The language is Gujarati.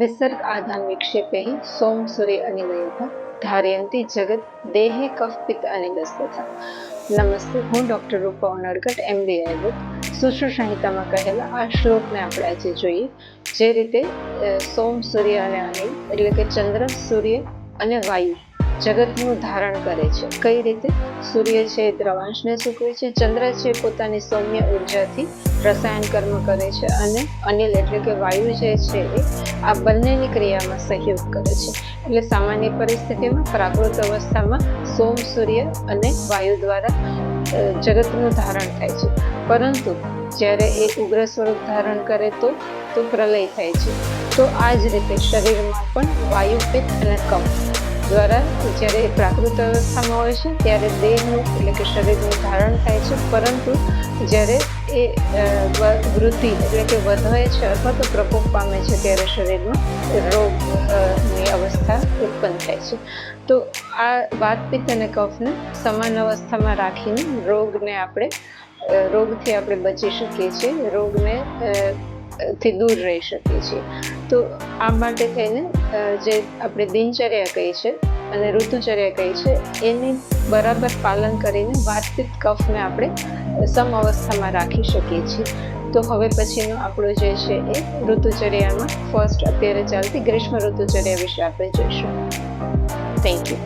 વિસર્ગ આધાન વિક્ષેપે સોમ, સૂર્ય અનિલયતા ધારયંતી જગત, દેહે કફ, પિત્ત અનિલસ નમસ્તે, હું ડૉક્ટર રૂપા ઉનડકટ એમડી આયુર્વેદ સુશ્રુ સંહિતામાં કહેલા આ શ્લોકને આપણે આજે જોઈએ, જે રીતે સોમ, સૂર્ય અને અનિલ એટલે કે ચંદ્ર, સૂર્ય અને વાયુ જગતનું ધારણ કરે છે. કઈ રીતે? સૂર્ય છે દ્રવાંશને સૂકવે છે, ચંદ્ર છે પોતાની સૌમ્ય ઉર્જાથી રસાયણ કર્મ કરે છે અને અનિલ એટલે કે વાયુ જે છે એ આ બંનેની ક્રિયામાં સહયોગ કરે છે. એટલે સામાન્ય પરિસ્થિતિમાં પ્રાકૃત અવસ્થામાં સોમ, સૂર્ય અને વાયુ દ્વારા જગતનું ધારણ થાય છે. પરંતુ જ્યારે એ ઉગ્ર સ્વરૂપ ધારણ કરે તો તો પ્રલય થાય છે. તો આ જ રીતે શરીરમાં પણ વાયુ પિત્ત અને કફ દ્વારા જ્યારે પ્રાકૃત અવસ્થામાં હોય છે, ત્યારે દેહનું એટલે કે શરીરનું ધારણ થાય છે. પરંતુ જ્યારે એ વૃદ્ધિ એટલે કે વધે છે અથવા તો પ્રકોપ પામે છે, ત્યારે શરીરમાં રોગની અવસ્થા ઉત્પન્ન થાય છે. તો આ વાત પિત્ત અને કફને સમાન અવસ્થામાં રાખીને રોગને આપણે રોગથી આપણે બચી શકીએ છીએ. રોગને થી દૂર રહી શકીએ છીએ. તો આ માટે થઈને જે આપણે દિનચર્યા કહી છે અને ઋતુચર્યા કહી છે, એને બરાબર પાલન કરીને વાતચીત કફને આપણે સમ અવસ્થામાં રાખી શકીએ છીએ. તો હવે પછીનો આપણો જે છે એ ઋતુચર્યામાં ફર્સ્ટ અત્યારે ચાલતી ગ્રીષ્મ ઋતુચર્યા વિશે આપણે જોઈશું. Thank you